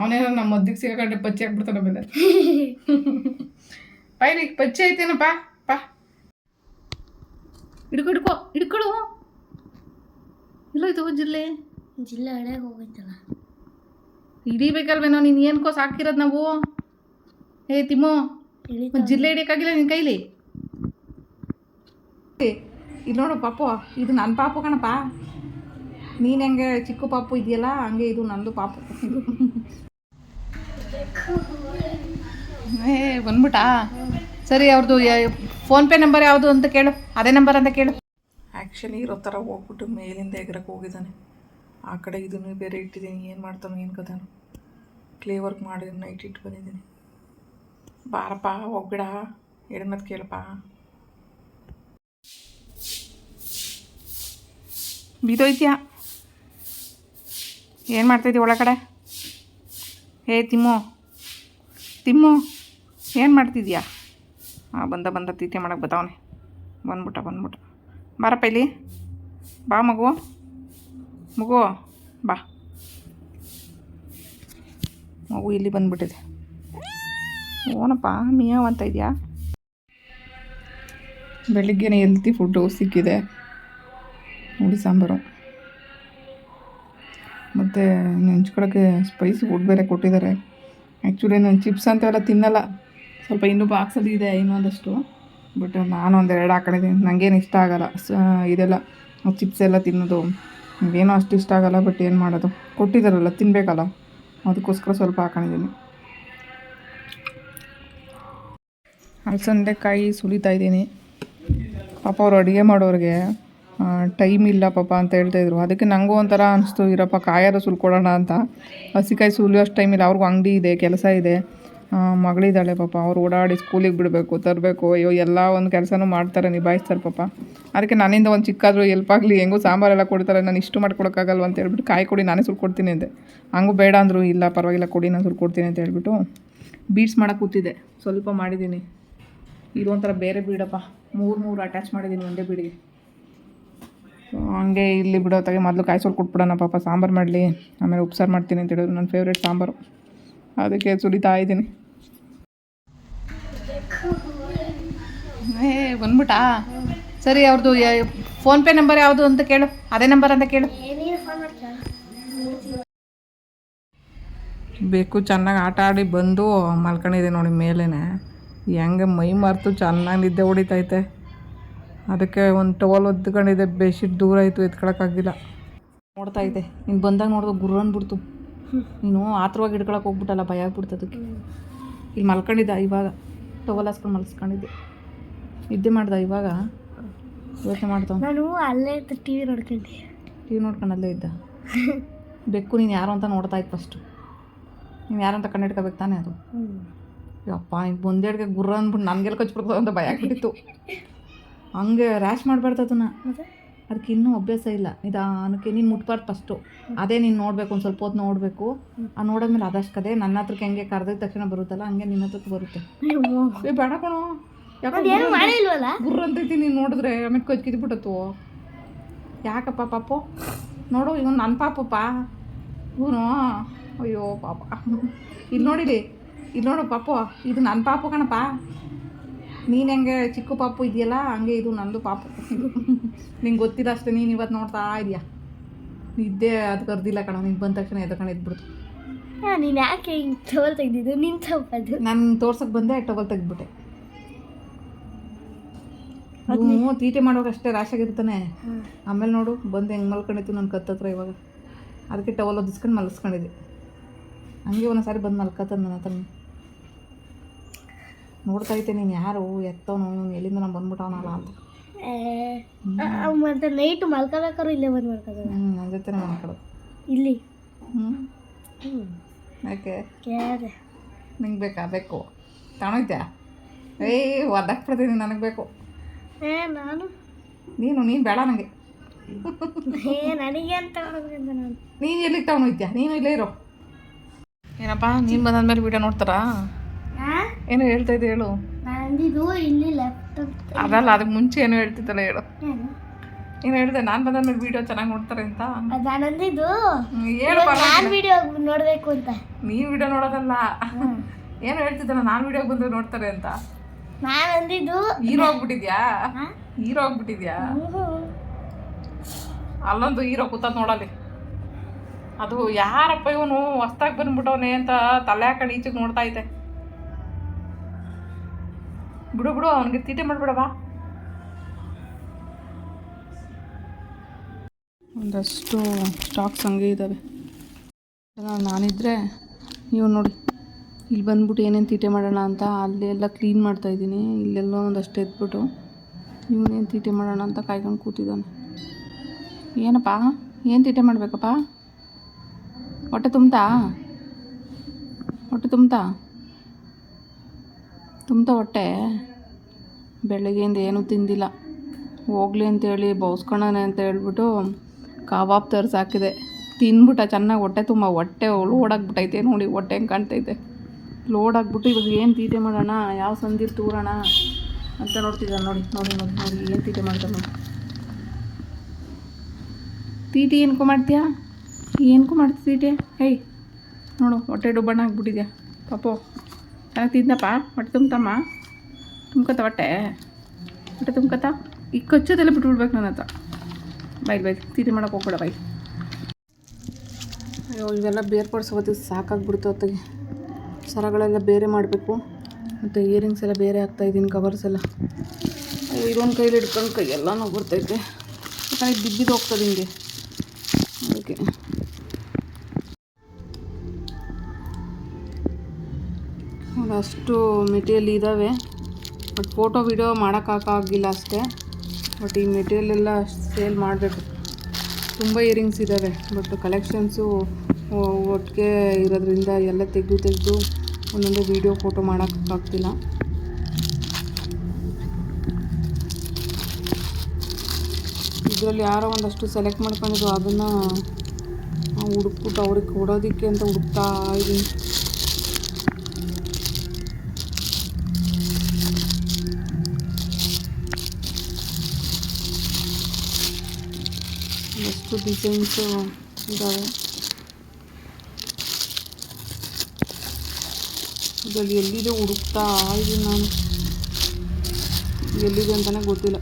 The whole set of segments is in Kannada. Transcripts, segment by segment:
ಅವನೇನೋ ನಮ್ಮ ಮದ್ದಿಗೆ ಸಿಗಕಂಡ್ರೆ ಪಚ್ಚಿ ಹಾಕ್ಬಿಡ್ತಾನೆ ಮೇಲೆ ಪೈರಿ ಪಚ್ಚಿ ಐತೇನಪ್ಪ? ಪಾ. ಹಿಡ್ಕೊ ಹಿಡ್ಕೊ ಹಿಡ್ಕೊಳು ಇಲ್ಲೋಯ್ತು ಜಿಲ್ಲೆ. ಜಿಲ್ಲೆ ಹಳೆ ಹೋಗೈತಲ್ಲ. ಹಿಡಿಬೇಕಲ್ವೇನೋ ನೀನು ಏನ್ಕೋ ಸಾಕಿರೋದು ನಾವು? ಏ ತಿಮ್ಮೋ ಜಿಲ್ಲೆ ಹಿಡಿಯೋಕ್ಕಾಗಿಲ್ಲ ನಿನ್ನ ಕೈಲಿ? ಇಲ್ಲಿ ನೋಡು ಪಾಪು ಇದು ನನ್ನ ಪಾಪು ಕಣಪ್ಪ. ನೀನು ಹೆಂಗೆ ಚಿಕ್ಕ ಪಾಪು ಇದೆಯಲ್ಲ ಹಂಗೆ ಇದು ನಂದು ಪಾಪು. ಇದು ಏ ಬಂದ್ಬಿಟ್ಟಾ ಸರಿ ಅವ್ರದ್ದು ಫೋನ್ಪೇ ನಂಬರ್ ಯಾವುದು ಅಂತ ಕೇಳು. ಅದೇ ನಂಬರ್ ಅಂತ ಕೇಳು. ಆ್ಯಕ್ಚುಲಿ ಇರೋ ಥರ ಹೋಗ್ಬಿಟ್ಟು ಮೇಲಿಂದ ಎಗರಕ್ಕೆ ಹೋಗಿದ್ದಾನೆ. ಆ ಕಡೆ ಇದನ್ನು ಬೇರೆ ಇಟ್ಟಿದ್ದೀನಿ. ಏನು ಮಾಡ್ತಾನೆ ಏನು ಕದಾನು ಕ್ಲೇ ವರ್ಕ್ ಮಾಡಿ ನೈಟ್ ಇಟ್ಟು ಬಂದಿದ್ದೀನಿ. ಬಾರಪ್ಪ ಹೋಗ್ಬಿಡ. ಎಡಮತ್ತು ಕೇಳಪ್ಪ. ಬಿದ್ದೋಯ್ತ್ಯಾ? ಏನು ಮಾಡ್ತಾಯಿದ್ದೀವಿ ಒಳಗಡೆ? ಏ ತಿಮ್ಮು. ತಿಮ್ಮು, ಏನು ಮಾಡ್ತಿದ್ಯಾ? ಹಾಂ ಬಂದ ಬಂದ ತೀತೆ ಮಾಡಕ್ಕೆ ಬತ್ತಾವನೆ ಬಂದ್ಬಿಟ್ಟ ಬಂದ್ಬಿಟ್ಟ. ಬಾರಪ್ಪ ಇಲ್ಲಿ. ಬಾ ಮಗು. ಮಗು, ಬಾ. ಮಗು ಇಲ್ಲಿ ಬಂದ್ಬಿಟ್ಟಿದೆ. ಓನಪ್ಪ, ಮಿಯಾವ್ ಅಂತ ಇದೆಯಾ? ಬೆಳಿಗ್ಗೆನೇ ಹೆಲ್ತಿ ಫುಡ್ಡು ಸಿಕ್ಕಿದೆ. ಹುಳಿ ಸಾಂಬಾರು. ಮತ್ತು ನೆಂಚ್ಕೊಳಕ್ಕೆ ಸ್ಪೈಸಿ ಫುಡ್ ಬೇರೆ ಕೊಟ್ಟಿದ್ದಾರೆ. ಆ್ಯಕ್ಚುಲಿ ನಾನು ಚಿಪ್ಸ್ ಅಂತೆಲ್ಲ ತಿನ್ನಲ್ಲ. ಸ್ವಲ್ಪ ಇನ್ನೂ ಬಾಕ್ಸಲ್ಲಿ ಇದೆ ಇನ್ನೊಂದಷ್ಟು ಬಟ್ ನಾನು ಒಂದೆರಡು ಹಾಕೊಂಡಿದ್ದೀನಿ. ನನಗೇನು ಇಷ್ಟ ಆಗಲ್ಲ. ಇದೆಲ್ಲ ಚಿಪ್ಸ್ ಎಲ್ಲ ತಿನ್ನೋದು. ಏನೋ ಅಷ್ಟು ಇಷ್ಟ ಆಗಲ್ಲ ಬಟ್ ಏನು ಮಾಡೋದು? ಕೊಟ್ಟಿದ್ದಾರಲ್ಲ ತಿನ್ನಬೇಕಲ್ಲ ಅದಕ್ಕೋಸ್ಕರ ಸ್ವಲ್ಪ ಹಾಕೊಂಡಿದ್ದೀನಿ. ಅಲಸಂದೆಕಾಯಿ ಸುಲಿತಾ ಇದ್ದೀನಿ. ಪಾಪ ಅವರು ಅಡುಗೆ ಮಾಡೋರಿಗೆ. ಟೈಮ್ ಇಲ್ಲ ಪಾಪ ಅಂತ ಹೇಳ್ತಾ ಇದ್ರು. ಅದಕ್ಕೆ ನನಗೂ ಒಂಥರ ಅನಿಸ್ತು, ಇರಪ್ಪ, ಕಾಯಾರ ಸುಲ್ಕೊಡೋಣ ಅಂತ. ಹಸಿಕಾಯಿ ಸುಲಿಯೋಷ್ಟು ಟೈಮ್ ಇಲ್ಲ. ಅವ್ರಿಗೂ ಅಂಗಡಿ ಇದೆ, ಕೆಲಸ ಇದೆ. ಮಗಳಿದ್ದಾಳೆ ಪಾಪ. ಅವ್ರು ಓಡಾಡಿ ಸ್ಕೂಲಿಗೆ ಬಿಡಬೇಕು, ತರಬೇಕು. ಅಯ್ಯೋ, ಎಲ್ಲ ಒಂದು ಕೆಲಸನೂ ಮಾಡ್ತಾರೆ, ನಿಭಾಯಿಸ್ತಾರೆ ಪಾಪ. ಅದಕ್ಕೆ ನನ್ನಿಂದ ಒಂದು ಚಿಕ್ಕಾದರೂ ಎಲ್ಪ್ ಆಗಲಿ. ಹೆಂಗೂ ಸಾಂಬಾರೆಲ್ಲ ಕೊಡ್ತಾರೆ. ನಾನು ಇಷ್ಟು ಮಾಡ್ಕೊಡೋಕ್ಕಾಗಲ್ವ ಅಂತ ಹೇಳ್ಬಿಟ್ಟು ಕಾಯಿ ಕೊಡಿ, ನಾನೇ ಸುಲ್ಕೊಡ್ತೀನಿ ಅಂದೆ. ಹಂಗೂ ಬೇಡ ಅಂದರು, ಇಲ್ಲ, ಪರವಾಗಿಲ್ಲ, ಕೊಡಿ, ನಾನು ಸುಲ್ಕೊಡ್ತೀನಿ ಅಂತ ಹೇಳ್ಬಿಟ್ಟು ಬೀಡ್ಸ್ ಮಾಡೋಕೆ ಕೂತಿದ್ದೆ. ಸ್ವಲ್ಪ ಮಾಡಿದ್ದೀನಿ ಇದು ಒಂಥರ ಬೇರೆ ಬೀಡಪ್ಪ ಮೂರು ಮೂರು ಅಟ್ಯಾಚ್ ಮಾಡಿದ್ದೀನಿ ಒಂದೇ ಬೀಡಿಗೆ ಹಂಗೆ ಇಲ್ಲಿ ಬಿಡೋ ಮೊದಲು ಕಾಯಿ ಕೊಟ್ಬಿಡೋಣ ಪಾಪ, ಸಾಂಬಾರು ಮಾಡಲಿ. ಆಮೇಲೆ ಉಪ್ಸಾರು ಮಾಡ್ತೀನಿ ಅಂತ ಹೇಳಿದ್ರು, ನನ್ನ ಫೇವ್ರೇಟ್ ಸಾಂಬಾರು. ಅದಕ್ಕೆ ಸುರಿತಾ ಇದ್ದೀನಿ. ಏ ಬಂದ್ಬಿಟ್ಟಾ ಸರಿ ಅವ್ರದ್ದು ಫೋನ್ಪೇ ನಂಬರ್ ಯಾವುದು ಅಂತ ಕೇಳು. ಅದೇ ನಂಬರ್ ಅಂತ ಕೇಳು. ಬೇಕು, ಚೆನ್ನಾಗಿ ಆಟ ಆಡಿ ಬಂದು ಮಲ್ಕೊಂಡಿದೆ ನೋಡಿ ಮೇಲೇನೆ. ಹೆಂಗೆ ಮೈ ಮರೆತು, ಚೆನ್ನಾಗಿ ನಿದ್ದೆ ಹೊಡಿತೈತೆ. ಅದಕ್ಕೆ ಒಂದು ಟವಲ್ ಒದ್ಕೊಂಡಿದ್ದೆ ಬೆಡ್ಶೀಟ್ ದೂರ ಆಯಿತು ಎತ್ಕೊಳಕ್ಕಾಗಿಲ್ಲ ನೋಡ್ತಾ ಇದ್ದೆ. ನೀನು ಬಂದಾಗ ನೋಡಿದ್ರೆ ಗುರು ಅಂದ್ಬಿಡ್ತು. ನೀನು ಆತ್ರವಾಗಿ ಹಿಡ್ಕೊಳಕ್ಕೆ ಹೋಗ್ಬಿಟ್ಟಲ್ಲ ಭಯ ಆಗ್ಬಿಡ್ತು ಅದಕ್ಕೆ. ಇಲ್ಲಿ ಮಲ್ಕೊಂಡಿದ್ದ ಇವಾಗ. ಟವಲ್ ಹಾಸ್ಕೊಂಡು ಮಲ್ಸ್ಕೊಂಡಿದ್ದೆ. ನಿದ್ದೆ ಮಾಡ್ದ ಇವಾಗ? ಯೋಚನೆ ಮಾಡ್ತಾವ ನಾನು ಅಲ್ಲೇ ಟಿ ವಿ ನೋಡ್ಕೊಂಡೆ. ಟಿ ವಿ ನೋಡ್ಕೊಂಡು ಅಲ್ಲೇ ಇದ್ದ? ಬೆಕ್ಕು ನೀನು ಯಾರು ಅಂತ ನೋಡ್ತಾ ಇತ್ತು ಫಸ್ಟು ನೀನು ಯಾರು ಅಂತ ಕಂಡಿಡ್ಕೋಬೇಕು ತಾನೇ ಅದು? ಅಪ್ಪ ನೀನು ಒಂದೆಡ್ಗೆ ಒಂದೆರಡ್ಗೆ ಗುರ್ರ ಅಂದ್ಬಿಟ್ಟು ನನಗೆಲ್ಲ ಕಚ್ಬಿಡ್ತದೆ ಅಂತ ಭಯ ಆಗ್ಬಿಟ್ಟಿತ್ತು. ಹಂಗೆ ರ್ಯಾಶ್ ಮಾಡಬಾರ್ದು ಅದನ್ನು. ಅದಕ್ಕೆ ಇನ್ನೂ ಅಭ್ಯಾಸ ಇಲ್ಲ. ನಿಧಾನಕ್ಕೆ ನೀನು ಮುಟ್ಬಾರ್ದು ಫಸ್ಟು ಅದೇ ನೀನು ನೋಡಬೇಕು ಒಂದು ಸ್ವಲ್ಪ ಹೊತ್ತು ನೋಡಬೇಕು. ಆ ನೋಡಿದ್ಮೇಲೆ ಅದಷ್ಟು ಕದೆ ನನ್ನ ಹತ್ರಕ್ಕೆ ಹೆಂಗೆ ಕರೆದ ತಕ್ಷಣ ಬರುತ್ತಲ್ಲ ಹಂಗೆ ನಿನ್ನ ಹತ್ರಕ್ಕೆ ಬರುತ್ತೆ. ಏ ಬೇಡ ಕಣೋ. ಗುರ್ರ ಅಂತೈತಿ ನೀನು ನೋಡಿದ್ರೆ ಆಮೇಲೆ ಕಚ್ ಕಿದ್ಬಿಟ್ಟತ್ತು ಯಾಕಪ್ಪ ಪಾಪು? ನೋಡು ಇವನು ನನ್ನ ಪಾಪಪ್ಪ. ಇವನು ಅಯ್ಯೋ ಪಾಪ. ಇಲ್ಲಿ ನೋಡಿರಿ ಇಲ್ಲಿ ನೋಡು ಪಾಪು ಇದು ನನ್ನ ಪಾಪು ಕಣಪ್ಪ. ನೀನು ಹೆಂಗೆ ಚಿಕ್ಕ ಪಾಪು ಇದೆಯಲ್ಲ ಹಂಗೆ ಇದು ನಂದು ಪಾಪು. ಇದು ನಿಂಗೆ ಗೊತ್ತಿಲ್ಲ ಅಷ್ಟೇ ನೀನು ಇವತ್ತು ನೋಡ್ತಾ ಇದೆಯಾ? ನಿದ್ದೆ ಅದು ಕರ್ದಿಲ್ಲ ಕಣ ನೀನು ಬಂದ ತಕ್ಷಣ ಎದ್ಕೊಂಡು ಎದ್ಬಿಡ್ತು. ಹಾಂ ನೀನು ಯಾಕೆ ಹಿಂಗೆ ಟವಲ್ ತೆಗ್ದಿದ್ದು? ನಿನ್ ತಪ್ಪದು. ನಾನು ತೋರ್ಸಕ್ಕೆ ಬಂದೆ ಟವಲ್ ತೆಗ್ದ್ಬಿಟ್ಟೆ. ಹ್ಞೂ ತೀಟೆ ಮಾಡುವಾಗ ಅಷ್ಟೇ ರಾಶಾಗಿರ್ತಾನೆ ಆಗಿರ್ತಾನೆ ಆಮೇಲೆ ನೋಡು ಬಂದು ಹೆಂಗೆ ಮಲ್ಕೊಂಡಿತ್ತು ನನ್ನ ಕತ್ತತ್ರ ಇವಾಗ. ಅದಕ್ಕೆ ಟವಲ್ ಒದಿಸ್ಕೊಂಡು ಮಲಸ್ಕೊಂಡಿದ್ದೆ. ಹಂಗೆ ಒಂದ್ಸಾರಿ ಸಾರಿ ಬಂದು ಮಲ್ಕತ್ತದ ನನ್ನ ಹತ್ರ ನೋಡ್ತಾ ಇದ್ದೆ ನೀನು ಯಾರು? ಎತ್ತವನು ಎಲ್ಲಿಂದ ನಾನು ಬಂದ್ಬಿಟ್ಟವನಲ್ಲ ಅಂತ. ಮತ್ತೆ ನೈಟ್ ಮಲ್ಕೋಬೇಕಾದ್ರು ಇಲ್ಲೇ ಬಂದು ಮಲ್ಕೋದು ಹ್ಞೂ ನನ್ನ ಜೊತೆನೇ ಮಲ್ಕೊಳ್ಳೋದು ಇಲ್ಲಿ. ಹ್ಞೂ ಯಾಕೆ? ನಿಂಗೆ ಬೇಕಾ? ಬೇಕು. ತಗೊಂಡೋಯ್ತ್ಯಾ ಏಯ್ ಒದ್ದಾಕ್ಬಿಡ್ತೀನಿ ನನಗೆ ಬೇಕು. ಏ ನಾನು? ನೀನು ನೀನು ಬೇಡ ನನಗೆ ನನಗೆ ಅಂತ ನಾನು? ಎಲ್ಲಿಗೆ ತಗೊಂಡೋಯ್ತ್ಯಾ ನೀನು ಇಲ್ಲೇ ಇರೋ. ಏನಪ್ಪ ನೀನು ಬಂದಾದ್ಮೇಲೆ ವಿಡಿಯೋ ನೋಡ್ತಾರಾ? ಏನು ಹೇಳ್ತಾ ಇದ್ದೆ ಹೇಳು. ಇಲ್ಲಿ ಲೆಫ್ಟ್ ಅದಲ್ಲ ಅದಕ್ಕೆ ಮುಂಚೆ ಏನು ಹೇಳ್ತಿದ್ದಲ್ಲ ಹೇಳು. ಏನು? ಹೇಳಿದೆ ನಾನು ಮೇಲೆ ವಿಡಿಯೋ ಚೆನ್ನಾಗಿ ನೋಡ್ತಾರೆ ಅಂತ. ನಾನು ಅಂದಿದ್ದು ಹ್ಮ್, ನಾನು ವಿಡಿಯೋ ನೋಡಬೇಕು ಅಂತ. ನೀನು ವಿಡಿಯೋ ನೋಡೋದಲ್ಲ. ಏನು ಹೇಳ್ತಿದ್ದಲ್ಲ ನಾನು ವಿಡಿಯೋ ಬಂದು ನೋಡ್ತಾರೆ ಅಂತ. ನಾನು ಅಂದಿದ್ದು ಹೀರೋ ಆಗ್ಬಿಟ್ಟಿದ್ಯಾ? ಹೀರೋ ಆಗ್ಬಿಟ್ಟಿದ್ಯಾ? ಅಲ್ಲೊಂದು ಹೀರೋ ಕೂತದ್ ನೋಡಲಿ. ಅದು ಯಾರಪ್ಪ ಇವನು ಹೊಸ್ದಾಗಿ ಬಂದ್ಬಿಟ್ಟವನೇ ಅಂತ ತಲೆ ಹಾಕೊಂಡು ಈಚೆಗೆ ನೋಡ್ತಾ ಐತೆ ಬಿಡು ಬಿಡು, ಅವನಿಗೆ ತೀಟೆ ಮಾಡ್ಬಿಡವಾ ಒಂದಷ್ಟು ಸ್ಟಾಕ್ಸ್ ಹಂಗೆ ಇದ್ದಾವೆ ನಾನಿದ್ರೆ, ನೀವು ನೋಡಿ, ಇಲ್ಲಿ ಬಂದ್ಬಿಟ್ಟು ಏನೇನು ತೀಟೆ ಮಾಡೋಣ ಅಂತ ಅಲ್ಲಿ ಎಲ್ಲ ಕ್ಲೀನ್ ಮಾಡ್ತಾಯಿದ್ದೀನಿ ಇಲ್ಲೆಲ್ಲ ಒಂದಷ್ಟು ಎದ್ಬಿಟ್ಟು ಇವನೇನು ತೀಟೆ ಮಾಡೋಣ ಅಂತ ಕಾಯ್ಕೊಂಡು ಕೂತಿದ್ದಾನೆ. ಏನಪ್ಪ, ಏನು ತೀಟೆ ಮಾಡಬೇಕಪ್ಪ? ಹೊಟ್ಟೆ ತುಂಬ್ತಾ? ಹೊಟ್ಟೆ ತುಂಬ್ತಾ? ತುಂಬ್ತಾ ಹೊಟ್ಟೆ. ಬೆಳಗ್ಗೆಯಿಂದ ಏನೂ ತಿಂದಿಲ್ಲ. ಹೋಗ್ಲಿ ಅಂತೇಳಿ ಬೌಸ್ಕೊಳ್ಳೋಣ ಅಂತ ಹೇಳ್ಬಿಟ್ಟು ಕಬಾಬ್ ತರ್ಸಾಕಿದೆ. ತಿಂದ್ಬಿಟ್ಟ ಚೆನ್ನಾಗಿ ಹೊಟ್ಟೆ ತುಂಬ. ಹೊಟ್ಟೆ ಲೋಡಾಗ್ಬಿಟ್ಟೈತೆ ನೋಡಿ, ಹೊಟ್ಟೆ ಹೆಂಗೆ ಕಾಣ್ತೈತೆ. ಲೋಡ್ ಆಗ್ಬಿಟ್ಟು ಇವಾಗ ಏನು ತೀಟೆ ಮಾಡೋಣ? ಯಾವ ಸಂದಿರ್ ತೂರೋಣ? ಅಂತ ನೋಡ್ತಿದ್ದಾನೆ ನೋಡಿ. ನೋಡಿ ನೋಡಿ ನೋಡಿ, ಏನು ತೀಟೆ ಮಾಡ್ತಾನೆ ನೋಡಿ. ತೀಟಿ ಏನಕ್ಕೂ ಮಾಡ್ತೀಯಾ? ಏನಕ್ಕೂ ಮಾಡ್ತೀಟೆ ತೀಟೆ ಹೇಯ್ ನೋಡು, ಹೊಟ್ಟೆ ಡುಬ್ಬಣ್ಣ ಆಗ್ಬಿಟ್ಟಿದ್ಯಾ. ಪಾಪು ಚೆನ್ನಾಗಿ ತಿಂದಪ್ಪ? ಹೊಟ್ಟೆ ತುಂಬತಮ್ಮ? ತುಂಬ್ಕೊತ ಹೊಟ್ಟೆ? ಹೊಟ್ಟೆ ತುಂಬ್ಕೊತ? ಈ ಕಚ್ಚೋದೆಲ್ಲ ಬಿಟ್ಬಿಡ್ಬೇಕು ನನ್ನ ಹತ್ರ. ಬೈ ಬೈ ತಿರಿ ಮಾಡೋಕೆ ಹೋಗ್ಬೇಡ ಬೈ ಅಯ್ಯೋ, ಇವೆಲ್ಲ ಬೇರ್ಪಡಿಸೋದು ಸಾಕಾಗ್ಬಿಡ್ತು ಹೊತ್ತಿಗೆ ಸರಗಳೆಲ್ಲ ಬೇರೆ ಮಾಡಬೇಕು. ಮತ್ತು ಇಯರಿಂಗ್ಸ್ ಎಲ್ಲ ಬೇರೆ ಹಾಕ್ತಾಯಿದ್ದೀನಿ ಕವರ್ಸ್ ಎಲ್ಲ. ಇದೊಂದು ಕೈಲಿ ಹಿಡ್ಕೊಂಡು ಕೈ ನೋವು ಬರ್ತೈತೆ. ಯಾಕಂದ್ರೆ ಬಿದ್ದಿದ್ದು ಹೋಗ್ತದೆ ಹಿಂಗೆ. ಅಷ್ಟು ಮೆಟೀರಿಯಲ್ ಇದ್ದಾವೆ ಬಟ್ ಫೋಟೋ ವಿಡಿಯೋ ಮಾಡೋಕ್ಕಾಗಿಲ್ಲ ಅಷ್ಟೇ. ಬಟ್ ಈ ಮೆಟೀರಿಯಲ್ ಎಲ್ಲ ಸೇಲ್ ಮಾಡಬೇಕು. ತುಂಬ ಇಯರಿಂಗ್ಸ್ ಇದ್ದಾವೆ ಬಟ್ ಕಲೆಕ್ಷನ್ಸು ಒಟ್ಟಿಗೆ ಇರೋದ್ರಿಂದ ಎಲ್ಲ ತೆಗೆದು ತೆಗೆದು ಒಂದೊಂದು ವೀಡಿಯೋ ಫೋಟೋ ಮಾಡೋಕ್ಕಾಗ್ತಿಲ್ಲ ಇದರಲ್ಲಿ ಯಾರೋ ಒಂದಷ್ಟು ಸೆಲೆಕ್ಟ್ ಮಾಡ್ಕೊಂಡಿದ್ರು. ಅದನ್ನು ಹುಡುಕ್ಬಿಟ್ಟು ಅವ್ರಿಗೆ ಕೊಡೋದಕ್ಕೆ ಅಂತ ಹುಡುಕ್ತಾ ಇದ್ದೀನಿ. ಎಷ್ಟು ಡಿಸೈನ್ಸು ಇದ್ದಾವೆ ಇದರಲ್ಲಿ ಎಲ್ಲಿದೆ ಹುಡುಕ್ತಾ ಇದ್ದೀನಿ ನಾನು. ಎಲ್ಲಿದೆ ಅಂತಲೇ ಗೊತ್ತಿಲ್ಲ.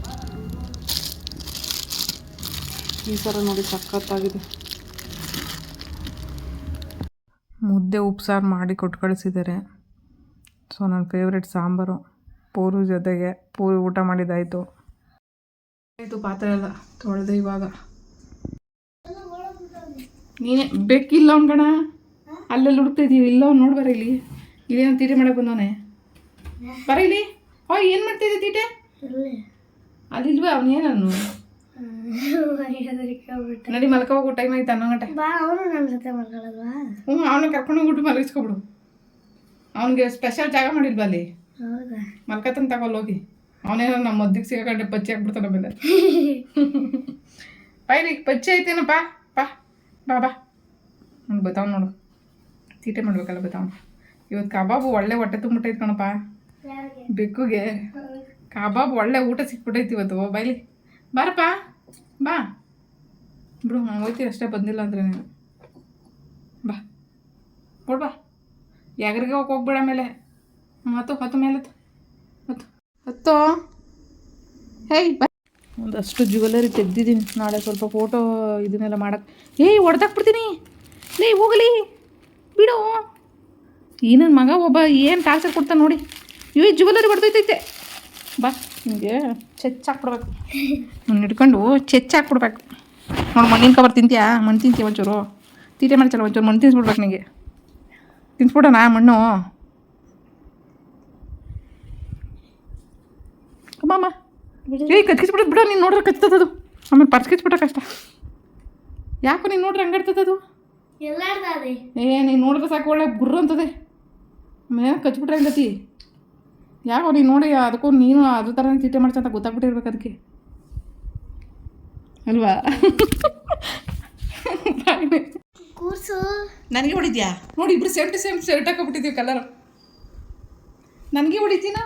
ಈ ಥರ ನೋಡಿ ಸಖತ್ತಾಗಿದೆ. ಮುದ್ದೆ ಉಪ್ಸಾರು ಮಾಡಿ ಕೊಟ್ಟು ಕಳಿಸಿದ್ದಾರೆ ಸೊ ನನ್ನ ಫೇವ್ರೆಟ್ ಸಾಂಬಾರು. ಪೂರು ಜೊತೆಗೆ ಪೂರಿ ಊಟ ಮಾಡಿದ್ದಾಯಿತು. ಆಯಿತು ಪಾತ್ರೆ ಎಲ್ಲ ತೊಳೆದೆ ಇವಾಗ. ನೀನೇ ಬೆಕ್ಕಿಲ್ಲ ಕಣ. ಅಲ್ಲಲ್ಲಿ ಹುಡುಕ್ತಾ ಇದೀವಿ ಇಲ್ಲ ಅವ್ನು ನೋಡ್ಬಾರ ಇಲ್ಲಿ ಇಲ್ಲೇನು ತೀಟೆ ಮಾಡಕ್ಕೆ ಬಂದವನೆ? ಬರ ಇಲ್ಲಿ ಓಯ್ ಏನು ಮಾಡ್ತಿದ್ದೆ ತೀಟೆ? ಅಲ್ಲಿಲ್ವ ಅವ್ನು ಅವನೇನನ್ನು ನಡಿ ಮಲ್ಕ ಹೋಗು ಟೈಮ್ ಆಯ್ತು ಅನ್ನೋ ಗಂಟೆ. ಬಾ ಅವನು ನನ್ನ ಜೊತೆ ಮಾಡ್ಕೊಳ್ಳಲ್ವಾ ಹ್ಞೂ ಅವನ ಕರ್ಕೊಂಡು ಹೋಗ್ಬಿಟ್ಟು ಮಲಗಿಸ್ಕೊಬಿಡು. ಅವನಿಗೆ ಸ್ಪೆಷಲ್ ಜಾಗ ಮಾಡಿಲ್ವಾ ಅಲ್ಲಿ? ಮಲ್ಕತನ ತಗೊಲ್ ಹೋಗಿ. ಅವನೇನೋ ನಮ್ಮ ಮದ್ದಿಗೆ ಸಿಗಕಂಡೆ ಪಚ್ಚಿ ಆಗ್ಬಿಡ್ತಾನೆ ಆಮೇಲೆ. ಬೈಲಿ ಪಚ್ಚಿ ಐತೇನಪ್ಪ? ಬಾ ಬಾ. ನೋಡಿ ಬತಾವ್ ನೋಡು. ಚೀಟೆ ಮಾಡ್ಬೇಕಲ್ಲ ಬತಾವ್ ಇವತ್ತು ಕಬಾಬು ಒಳ್ಳೆ ಹೊಟ್ಟೆ ತುಂಬಿಟ್ಟೈತೆ ಕಣಪ್ಪ. ಬೆಕ್ಕುಗೆ. ಕಬಾಬ್ ಒಳ್ಳೆ ಊಟ ಸಿಕ್ಬಿಟ್ಟೈತಿ ಇವತ್ತು ಬೈಲಿ. ಬಾರಪ್ಪ ಬಾ. ಬಿಡು ನಾನು ಹೋಯ್ತೀನಿ ಅಷ್ಟೇ ಬಂದಿಲ್ಲ ಅಂದ್ರೆ ನೀನು. ಬಾ. ಕೊಡ್ ಬಾ. ಯಾಗ್ರಿಗೆ ಹೋಗಿ ಹೋಗ್ಬೇಡ ಮೇಲೆ ಹತ್ತು ಹತ್ತು ಮೇಲೆ ಹತ್ತು ಹತ್ತು. ಹತ್ತು. ಹೇಯ್ ಬಾ. ಒಂದಷ್ಟು ಜ್ಯುವೆಲರಿ ತೆಗ್ದಿದ್ದೀನಿ. ನಾಳೆ ಸ್ವಲ್ಪ ಫೋಟೋ ಇದನ್ನೆಲ್ಲ ಮಾಡಕ್ಕೆ ಏಯ್ ಹೊಡೆದಾಕ್ಬಿಡ್ತೀನಿ ಲೇ ಹೋಗಲಿ. ಬಿಡು. ಈ ನನ್ನ ಮಗ ಒಬ್ಬ ಏನು ಟಾರ್ಚರ್ ಕೊಡ್ತಾನೆ ನೋಡಿ. ಇವೇ ಜ್ಯುವೆಲರಿ ಹೊಡೆದೈತೈತೆ ಬಾ, ನಿಮಗೆ ಚೆಚ್ಚಾಕ್ಬಿಡ್ಬೇಕು ನಾನು ಹಿಡ್ಕೊಂಡು ಚೆಚ್ಚಾಕ್ಬಿಡ್ಬೇಕು ನೋಡಿ, ಮಣ್ಣಿನ ಕವರ್ ತಿಂತೀಯಾ? ಮಣ್ಣು ತಿಂತೀಯ ಒಂಚೂರು? ತೀಟೆ ಮಾಡ್ಸಲ್ಲ ಒಂಚೂರು ಮಣ್ಣು ತಿನ್ಸ್ಬಿಡ್ಬೇಕು ನಿಮಗೆ ತಿನ್ಸ್ಬಿಡೋಣ ಮಣ್ಣು. ಅಮ್ಮಮ್ಮ ಏಯ್ ಕಚ್ಕಿಸ್ಬಿಡೋದು ಬಿಡೋ ನೀನು ನೋಡ್ರೆ ಅದು. ಆಮೇಲೆ ಪರ್ಸ್ಕಿಸ್ಬಿಟ್ರೆ ಕಷ್ಟ. ಯಾಕೋ ನೀನು ನೋಡ್ರೆ ಹಂಗಾಡ್ತದದು ಅದು? ಏ ನೀನು ನೋಡಿದ್ರೆ ಸಾಕು ಒಳ್ಳೆ ಗುರ್ರ ಅಂತದೆ. ಆಮೇಲೆ ಕಚ್ಬಿಟ್ರೆ ಹಂಗತಿ ಯಾಕೋ ನೀನು ನೋಡಿ ಅದಕ್ಕೂ ನೀನು ಅದು ಥರ ಚೀಟೆ ಮಾಡ್ಸ ಅಂತ ಗೊತ್ತಾಗ್ಬಿಟ್ಟಿರ್ಬೇಕು ಅದಕ್ಕೆ. ಅಲ್ವಾ? ಕೂರ್ಸು. ನನಗೆ ಹೊಡಿದ್ಯಾ? ನೋಡಿ ಇಬ್ರು ಸೇಮ್ ಟು ಸೇಮ್ ಶರ್ಟ್ ಹಾಕೊಬಿಟ್ಟಿದ್ದೀವಿ ಕಲರ್. ನನಗೆ ಹೊಡಿತೀನಾ?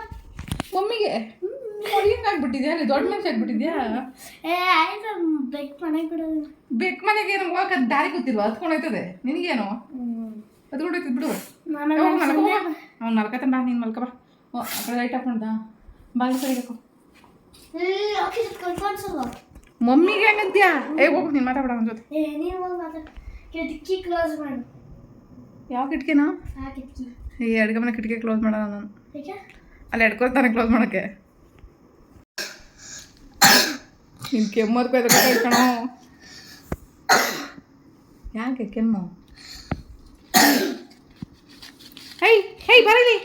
ಮಮ್ಮಿಗೆ ಹಿಂಗಾಗ್ಬಿಟ್ಟಿದ್ಯಾ ನೀ ದೊಡ್ಡ ಮನುಷ್ಯ ಆಗ್ಬಿಟ್ಟಿದ್ಯಾ? ಏ ಆಯ್ತು ಬೆಕ್ ಮನೆ ಕೊಡೋದು. ಬೆಕ್ ಮನೆಗೆ ಏನು ಹೋಗಕ್ಕೆ ದಾರಿ ಗೊತ್ತಿಲ್ವಾ? ಹತ್ಕೊಂಡು ಹೋಯ್ತದೆ ನಿನಗೇನು? ಅದು ಹೊಡೈತದ ಬಿಡು. ಅವ್ನು ಮಲ್ಕತಾನ ಬಾ ನೀನು ಮಲ್ಕ ಬಾ. ಓ ಆ ಕಡೆ ಲೈಟ್ ಮಾಡ್ದ. ಬಾಗಿಲು ಸರಿಬೇಕು ಮಮ್ಮಿಗೆ ಹೆಂಗಂತ್ಯಾ ಏ ಹೋಗು ನೀನು ಮಾತಾಡ ಅವನ ಜೊತೆ. ಕಿಟಕಿ ಕ್ಲೋಸ್ ಮಾಡು. ಯಾವ ಕಿಟಕಿನಾ? ಈ ಅಡುಗೆ ಮನೆ ಕಿಟಕಿ ಕ್ಲೋಸ್ ಮಾಡೋಣ ನಾನು. ಅಲ್ಲಿ ಎಡ್ಕೋತಾನೆ ಕ್ಲೋಸ್ ಮಾಡೋಕ್ಕೆ. ನಿನ್ ಕೆಮ್ಮೋದ್ ಬೇರೆ ಕಣೋ. ಯಾಕೆ ಕೆಮ್ಮು? ಹೈ ಹೈ ಬರಲಿ.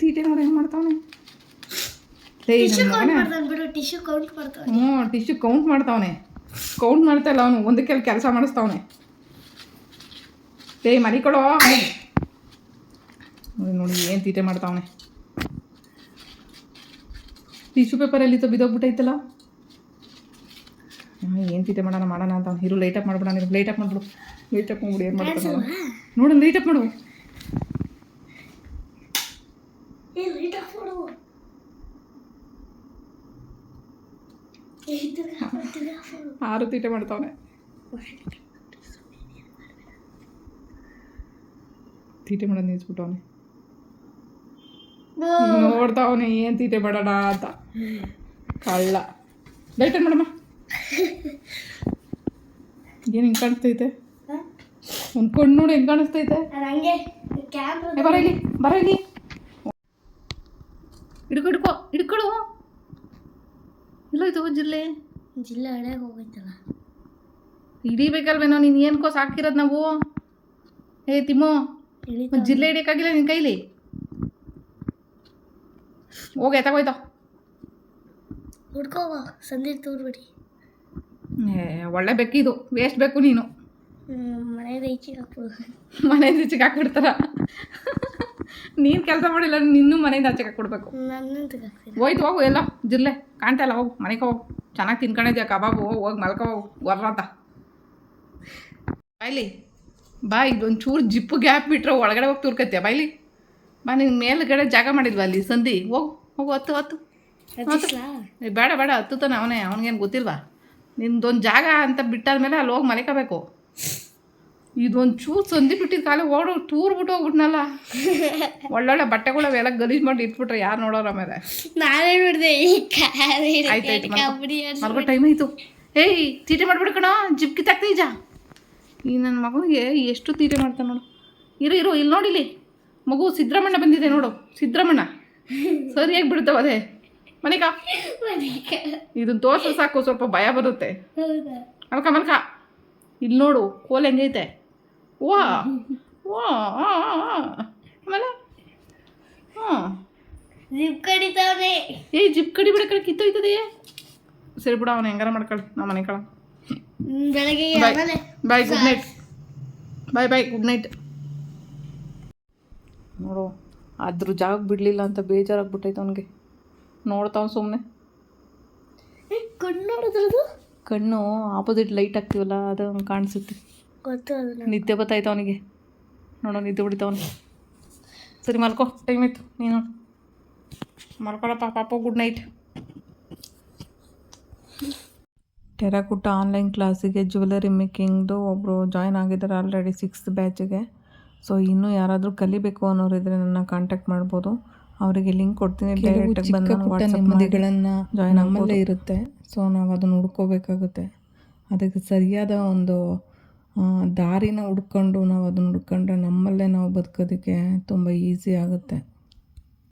ತೀಟೆ ನೋಡಿ ಹೆಂಗೆ ಮಾಡ್ತಾವನೆ. ಟಿಶ್ಯೂ ಕೌಂಟ್ ಮಾಡ್ತಾನೆ ಹ್ಞೂ ಟಿಶ್ಯೂ ಕೌಂಟ್ ಮಾಡ್ತಾವನೆ. ಕೌಂಟ್ ಮಾಡ್ತಾ ಇಲ್ಲ ಅವನು ಒಂದಕ್ಕೆ ಕೆಲಸ ಮಾಡಿಸ್ತಾವನೆ. ಏಯ್ ಮರಿ ಕೊಡೋ ನೋಡಿ ನೋಡಿ ಏನು ತೀಟೆ ಮಾಡ್ತಾವನೆ. ಟಿಶ್ಯೂ ಪೇಪರ್ ಎಲ್ಲಿತ್ತು ಬಿದ್ದೋಗ್ಬಿಟ್ಟೈತಲ್ಲ ಏನು ತೀಟೆ ಮಾಡೋಣ ಮಾಡೋಣ ಅಂತ. ಇರು ಲೈಟ್ ಅಪ್ ಮಾಡ್ಬಿಡ ಲೈಟ್ ಅಪ್ ಮಾಡ್ಬಿಡು. ಲೈಟ್ ಅಪ್ ಮಾಡ್ಬಿಡು ಏನು ಮಾಡ್ತಾನೆ ನೋಡು ಲೈಟ್ ಅಪ್ ಮಾಡು. ಆರು ತೀಟೆ ಮಾಡ್ತಾವನೆ. ತೀಟೆ ಮಾಡೋದು ನಿಲ್ಸ್ಬಿಟ್ಟವನೆ. ನೋಡ್ತಾವನೆ ಏನು ತೀಟೆ ಮಾಡೋಣ ಅಂತ. ಕಳ್ಳ. ಲೈಟ್ ಆನ್ ಮಾಡಮ್ಮ ಏನು ಹಿಂಗೆ ಕಾಣಿಸ್ತೈತೆ? ಒಂದು ಕಣ್ಣು ನೋಡಿ ಹೆಂಗೆ ಕಾಣಿಸ್ತೈತೆ? ಬರ ಇಲ್ಲಿ ಬರ ಇಲ್ಲಿ. ಹಿಡ್ಕೊ ಹಿಡ್ಕೊ ಹಿಡ್ಕೊಳು. ಇಲ್ಲೋಯ್ತು ಜಿಲ್ಲೆ. ಜಿಲ್ಲೆ ಹಳೆ ಹೋಗೈತಲ್ಲ. ಹಿಡಿಬೇಕಲ್ವೇನೋ ನೀನು ಏನ್ಕೋ ಸಾಕಿರೋದು ನಾವು? ಏ ತಿಮ್ಮೋ ಜಿಲ್ಲೆ ಹಿಡಿಯೋಕ್ಕಾಗಿಲ್ಲ ನಿನ್ನ ಕೈಲಿ? ಹೋಗಿ ಎತ್ತಾಗೋಯ್ತು ಹುಡ್ಕೋವ ಸಂಧಿ ತೂರ್ಬಿಡಿ. ಏ ಒಳ್ಳೆ ಇದು. ವೇಸ್ಟ್ ಬೇಕು ನೀನು. ಮನೆಯಿಂದ ಈಚೆಗೆ ಹಾಕ್ಬೋದು ಮನೆಯಿಂದ ಈಚೆಗೆ ಹಾಕ್ಬಿಡ್ತಾರ. ನೀನು ಕೆಲಸ ಮಾಡಿಲ್ಲ ನಿನ್ನೂ ಮನೆಯಿಂದ ಆಚೆಗೆ ಹಾಕ್ಬಿಡ್ಬೇಕು. ಹೋಯ್ತು ಹೋಗು ಎಲ್ಲ ಜಿಲ್ಲೆ ಕಾಣ್ತಾ ಇಲ್ಲ ಹೋಗು ಮನೆಗೆ ಹೋಗು. ಚೆನ್ನಾಗಿ ತಿನ್ಕೊಂಡಿದ್ಯಾ ಕಬಾಬು ಹೋಗಿ ಹೋಗಿ ಮಲ್ಕೊ ಹೋಗು ವರ್ರಂತ ಬಾಯ್ಲಿ ಬಾ ಇದೊಂದು ಚೂರು ಜಿಪ್ಪು ಗ್ಯಾಪ್ ಬಿಟ್ರೆ ಒಳಗಡೆ ಹೋಗಿ ತೂರ್ಕತ್ಯ ಬಾಯ್ಲಿ ಬಾ ನಿನ್ನ ಮೇಲ್ಗಡೆ ಜಾಗ ಮಾಡಿಲ್ವಾ ಅಲ್ಲಿ ಸಂಧಿ? ಹೋಗು ಹೋಗು ಹತ್ತು ಹತ್ತು. ಬೇಡ ಬೇಡ ಬೇಡ ತಾನೆ ಅವನೇ ಅವನಿಗೇನು ಗೊತ್ತಿಲ್ವಾ? ನಿಮ್ದೊಂದು ಜಾಗ ಅಂತ ಬಿಟ್ಟಾದ್ಮೇಲೆ ಅಲ್ಲಿ ಹೋಗಿ ಮಲಿಕೋಬೇಕು ಇದೊಂದು ಚೂರು ಸಂದಿ ಬಿಟ್ಟಿದ್ದು ಕಾಲ ಓಡು ಟೂರ್ ಬಿಟ್ಟು ಹೋಗ್ಬಿಟ್ನಲ್ಲ. ಒಳ್ಳೊಳ್ಳೆ ಬಟ್ಟೆಗಳು ಅವೆಲ್ಲ ಗಲೀಜು ಮಾಡಿ ಇಟ್ಬಿಟ್ರೆ ಯಾರು ನೋಡೋರ ಮೇಲೆ ನಾನೇ ನೋಡಿದೆ ಮಲ್ಗೋ ಟೈಮ್ ಆಯಿತು ಏಯ್ ತೀಟೆ ಮಾಡ್ಬಿಡು ಕಣೋ ಜಿಪ್ಕಿ ಜಾ ಈ ನನ್ನ ಮಗನಿಗೆ ಎಷ್ಟು ತೀಟೆ ಮಾಡ್ತಾನೆ ನೋಡು. ಇರು ಇರು ಇಲ್ಲಿ. ನೋಡಿಲಿ ಮಗು ಸಿದ್ದರಾಮಣ್ಣ ಬಂದಿದೆ ನೋಡು ಸಿದ್ದರಾಮಣ್ಣ ಸರಿಯಾಗಿ ಬಿಡ್ತಾವ ಅದೇ. ಮನೆಗ ಇದನ್ನ ತೋರ್ಸ ಸಾಕು ಸ್ವಲ್ಪ ಭಯ ಬರುತ್ತೆ. ಮಲ್ಕ ಮಲ್ಕ. ಇಲ್ಲಿ ನೋಡು ಕೋಲ್ ಹೆಂಗೈತೆ? ವಾ. ವಾ. ಆಮೇಲೆ? ಹಾಂ. ಜಿಪ್ ಕಡಿತಾವನೆ ಏಯ್ ಜಿಪ್ ಕಡಿ ಬಿಡ ಕಡೆ ಕಿತ್ತೋಯ್ತದೆ. ಸರಿ ಬಿಡ ಅವನು ಹೆಂಗಾರ ಮಾಡ್ಕೊಳ್ಳಿ ನಾ ಮನೆ ಕಳ. ಬೆಳಗ್ಗೆ bye. Good night. Bye bye good night. ನೋಡು ಅದ್ರ ಜಾಗ ಬಿಡಲಿಲ್ಲ ಅಂತ ಬೇಜಾರಾಗ್ಬಿಟ್ಟೈತೆ ಅವನಿಗೆ. ನೋಡ್ತಾವ ಸುಮ್ಮನೆ ಏ, ಕಣ್ಣು ಕಣ್ಣು ಆಪೋಸಿಟ್ ಲೈಟ್ ಹಾಕ್ತೀವಲ್ಲ ಅದು ಕಾಣಿಸುತ್ತೆ. ನಿದ್ದೆ ಬತ್ತಾಯ್ತು ಅವನಿಗೆ. ನೋಡೋ ನಿದ್ದೆ ಬಿಡ್ತಾವನು ಸರಿ ಮಲ್ಕೋ ಟೈಮ್ ಆಯ್ತು. ನೀನು ಮಲ್ಕೊಳಪ್ಪ ಪಾಪ ಗುಡ್ ನೈಟ್ ಟೆರಾಕುಟ್ಟ ಆನ್ಲೈನ್ ಕ್ಲಾಸಿಗೆ ಜ್ಯುವೆಲರಿ ಮೇಕಿಂಗ್ದು ಒಬ್ಬರು ಜಾಯ್ನ್ ಆಗಿದ್ದಾರೆ ಆಲ್ರೆಡಿ ಸಿಕ್ಸ್ತ್ ಬ್ಯಾಚಿಗೆ ಸೊ ಇನ್ನೂ ಯಾರಾದರೂ ಕಲಿಬೇಕು ಅನ್ನೋರು ಇದ್ರೆ ನನ್ನ ಕಾಂಟ್ಯಾಕ್ಟ್ ಮಾಡ್ಬೋದು. ಅವರಿಗೆ ಲಿಂಕ್ ಕೊಡ್ತೀನಿ ಬಂದು ನೆಮ್ಮದಿಗಳನ್ನು ನಮ್ಮಲ್ಲೇ ಇರುತ್ತೆ. ಸೊ ನಾವು ಅದನ್ನು ಹುಡ್ಕೋಬೇಕಾಗುತ್ತೆ. ಅದಕ್ಕೆ ಸರಿಯಾದ ಒಂದು ದಾರಿನ ಹುಡ್ಕೊಂಡು ನಾವು ಅದನ್ನು ಹುಡ್ಕೊಂಡ್ರೆ ನಮ್ಮಲ್ಲೇ ನಾವು ಬದುಕೋದಕ್ಕೆ ತುಂಬ ಈಸಿ ಆಗುತ್ತೆ.